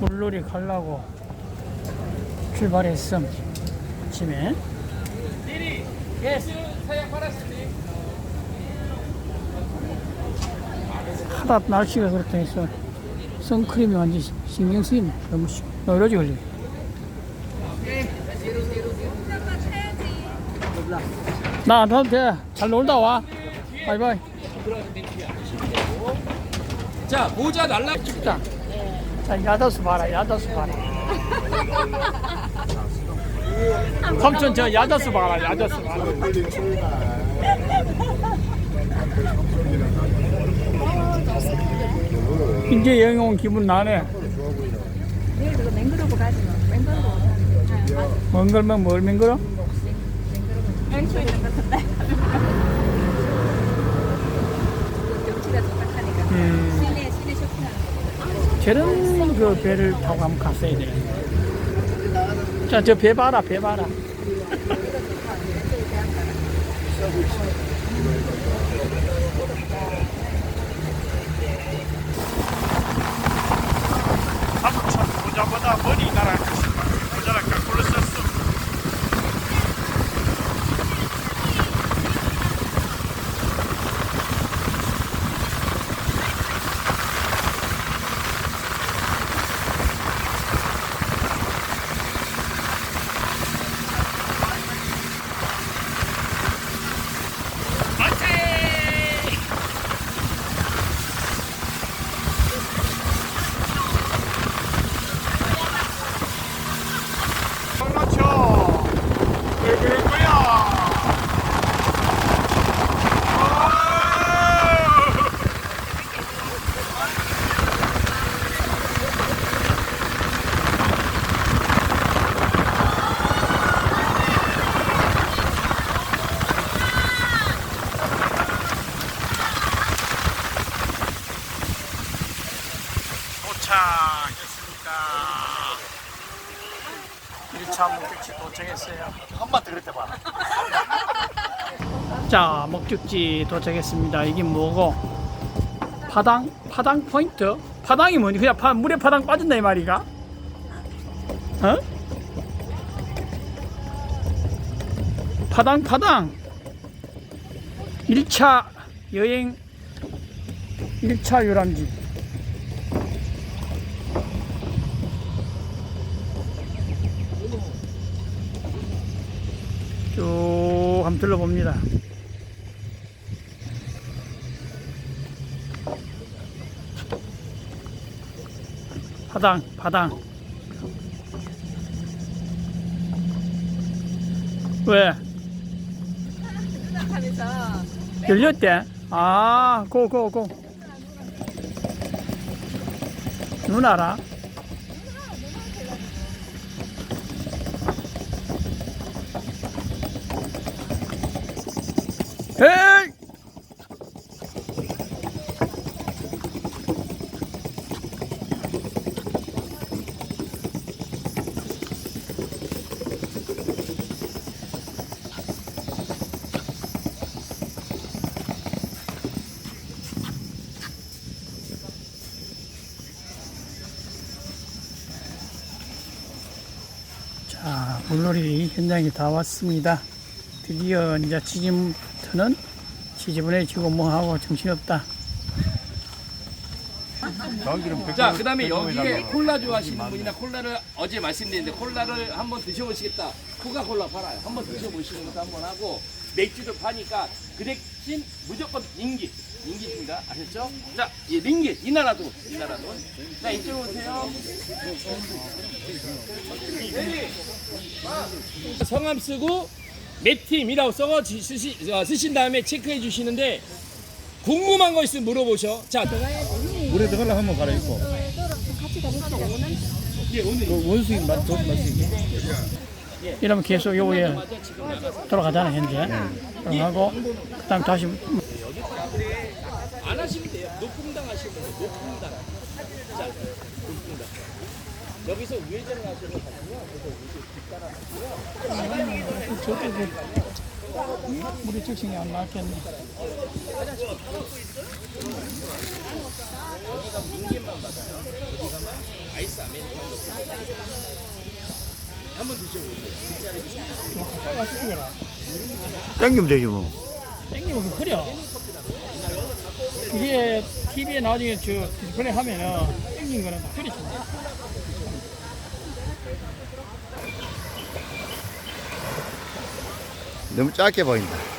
물놀이 가려고 출발했음. 아침에. 하다 날씨가 그렇다 해서 선크림이 완전 히 신경 쓰이네. 너무 시- 여러지 걸리. 나안 타도 돼. 잘 놀다 와. 바이바이. 자 모자 날라 자, 자 야다수 봐라. 야다수 봐라. 삼촌 저 야다수 봐라. 야다수 봐라. 이제 여행 온 기분 나네. 내일 그거 맹그로브 가지 뭐. 맹그로브. 멍걸면 뭘 맹걸어? 맹초 있는 것 같은데. 경치가 좋다 하니까. 음, 시내 시내 쇼핑하는 저런 그 배를 타고 한번 갔어야 되는데. 자, 저 배 봐라, 배 봐라. 삼촌 모자보다 머리 나라 모자라 거꾸로 썼어. 그렇죠. 왜 그럴 거야? 도착했습니다. 1차 목적지 도착했어요. 한번 들을 때 봐. 자, 목적지 도착했습니다. 이게 뭐고? 파당? 파당 포인트? 파당이 뭐니? 그냥 파, 물에 파당 빠진다 이 말이가? 어? 파당 파당 1차 여행 1차 요람지 한번 둘러봅니다. 파당, 파당. 왜? 열렸대? 아, 고, 고, 고. 누나라? 에이! 자, 물놀이 현장에 다 왔습니다. 드디어 이제 지짐 터는 지지분해지고 뭐하고 정신없다. 자 그 다음에 여기에 콜라 좋아하시는 분이나 콜라를 어제 말씀드렸는데 콜라를 한번 드셔보시겠다. 코카콜라 팔아요. 한번 드셔보시는 것도 한번 하고 맥주도 파니까 그 대신 무조건 링깃 링깃입니다 아셨죠? 자이 링깃 이 나라 돈, 이 나라 돈자 이쪽으로 오세요. 성함 쓰고 맷팀이라고 써서 지- 쓰시, 어, 쓰신 다음에 체크해 주시는데 궁금한 거 있으면 물어보셔 자 물에 들어가려 한번 갈아입고. 예, 오늘 원수인 맛, 돈 맛이. 이러면 계속 요거에 돌아가잖아, 현재. 돌아가고, 그 다음 다시 안 하시면 돼요. 녹음당 하시면 돼요. 녹음당. 자, 녹음당. 여기서 우회전을 하시는 거 같고요. 그래서 우회전 뒷따라 하고요. 물이 적신이 안 나겠네. 아이스 아메리카노 한번 드셔보세요. 맛있게라. 땡기면 되지 뭐. 땡기면 그 흐려. 이게 TV에 나중에 저 디스플레이 하면은 땡긴 거는 다 흐리잖아. 너무 작게 보인다.